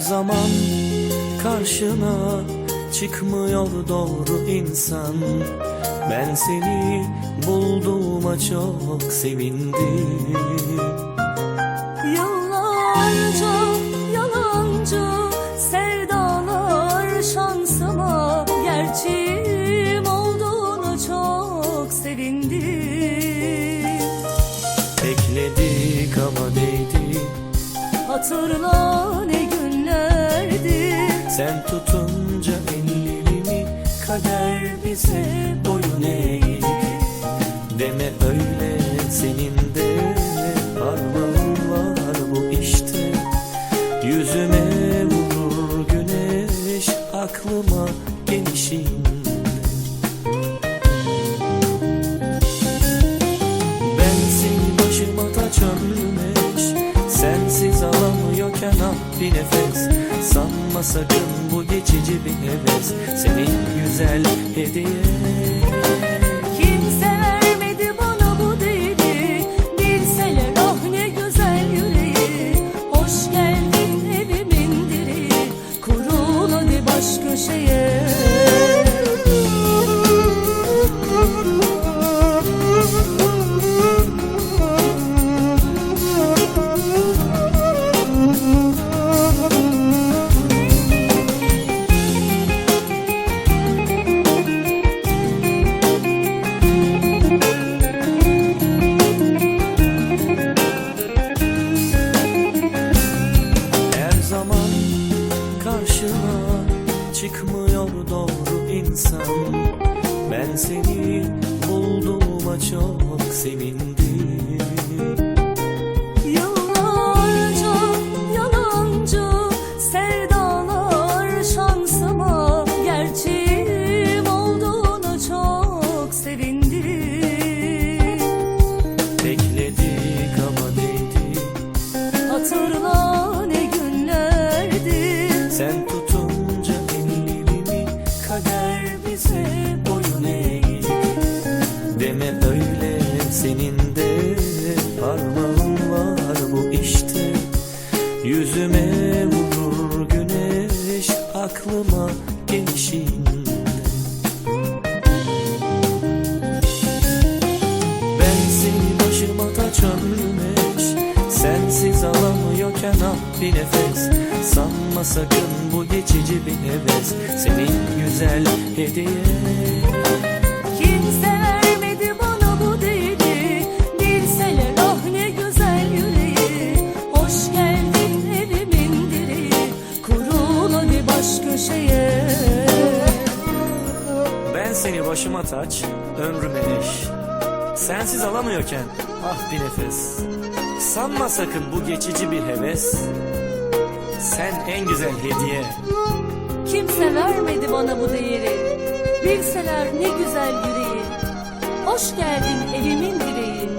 zaman karşına çıkmıyor doğru insan. Ben seni bulduğuma çok sevindim. Yıllarca yalancı sevdalar şansıma gerçeğim olduğunu çok sevindim. Bekledik ama değdi. Hatırla Sen tutunca ellerimi kader bize boyun eğdi. Deme öyle senin de parmağın var bu işte. Yüzüme vurur güneş aklıma gelişinde sakın bu geçici bir heves. Senin güzel hediye çıkmıyor doğru insan. Ben seni bulduğuma çok sevindim kader bize boyun eğdi Deme öyle senin de parmağın var bu işte. Yüzüme vurur güneş aklıma gelişinde alamıyorken ah bir nefes. Sanma sakın bu geçici bir heves. Senin güzel hediye Kimse vermedi bana bu değeri. Bilseler ah ne güzel yüreği. Hoş geldin evimin direği Kurul hadi baş köşeye Ben seni başıma taç, ömrüme eş Sensiz alamıyorken ah bir nefes Sanma sakın bu geçici bir heves. Sen en güzel hediye. Kimse vermedi bana bu değeri. Bilseler ne güzel yüreği. Hoş geldin evimin direği